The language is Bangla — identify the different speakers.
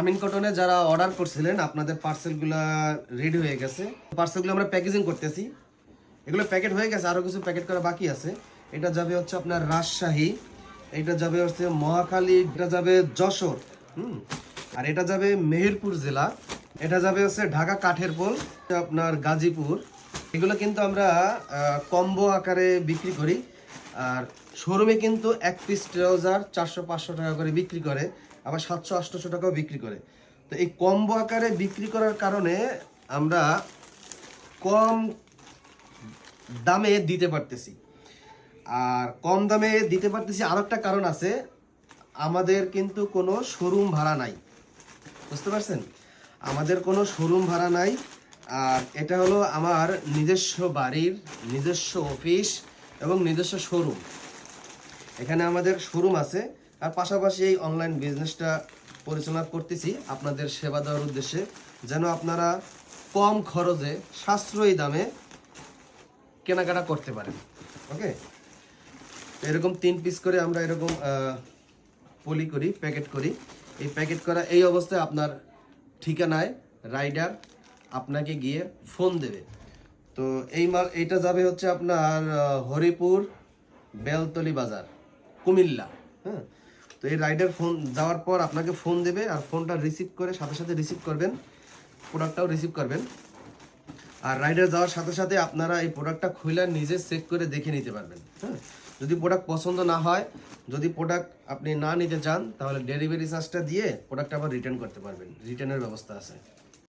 Speaker 1: আমিন কটনে যারা অর্ডার করছিলেন, আপনাদের পার্সেলগুলো রেডি হয়ে গেছে। পার্সেলগুলো আমরা প্যাকেজিং করতেছি। এগুলো প্যাকেট হয়ে গেছে আরও কিছু প্যাকেট করা বাকি আছে। এটা যাবে হচ্ছে আপনার রাজশাহী, এটা যাবে হচ্ছে মহাখালী, এটা যাবে যশোর, হুম? আর এটা যাবে মেহেরপুর জেলা, এটা যাবে হচ্ছে ঢাকা কাঠের পোল, আপনার গাজীপুর। এগুলো কিন্তু আমরা কম্বো আকারে বিক্রি করি। আর শোরুমে কিন্তু এক পিস ট্রাউজার চারশো, পাঁচশো টাকা করে বিক্রি করে, আবার সাতশো, আটশোশো টাকাও বিক্রি করে। তো এই কম্বো আকারে বিক্রি করার কারণে আমরা কম দামে দিতে পারতেছি। আর কম দামে দিতে পারতেছি আর একটা কারণ আছে, আমাদের কিন্তু কোনো শোরুম ভাড়া নাই। বুঝতে পারছেন? আমাদের কোনো শোরুম ভাড়া নাই, আর এটা হলো আমার নিজস্ব বাড়ির নিজস্ব অফিস এবং নিজস্ব শোরুম এখানে আমাদের শোরুম আছে। আর পাশাপাশি এই অনলাইন বিজনেসটা পরিচালনা করতেছি আপনাদের সেবা দেওয়ার উদ্দেশ্যে। যেন আপনারা কম খরচে সাশ্রয়ী দামে কেনাকাটা করতে পারেন। ওকে এরকম তিন পিস করে আমরা এরকম পলি করি প্যাকেট করি। এই প্যাকেট করা এই অবস্থায় আপনার ঠিকানায় রাইডার আপনাকে গিয়ে ফোন দেবে। তো এই মাল, এইটা যাবে হচ্ছে আপনার হরিপুর বেলতলি বাজার, কুমিল্লা হ্যাঁ? তো এই রাইডার ফোন, যাওয়ার পর আপনাকে ফোন দেবে আর ফোনটা রিসিভ করে সাথে সাথে রিসিভ করবেন, প্রোডাক্টটাও রিসিভ করবেন। আর রাইডার যাওয়ার সাথে সাথে আপনারা এই প্রোডাক্টটা খুলে নিজে চেক করে দেখে নিতে পারবেন হ্যাঁ? যদি প্রোডাক্ট পছন্দ না হয়, যদি প্রোডাক্ট আপনি না নিতে চান, তাহলে ডেলিভারি চার্জটা দিয়ে প্রোডাক্ট আবার রিটার্ন করতে পারবেন, রিটার্নের ব্যবস্থা আছে।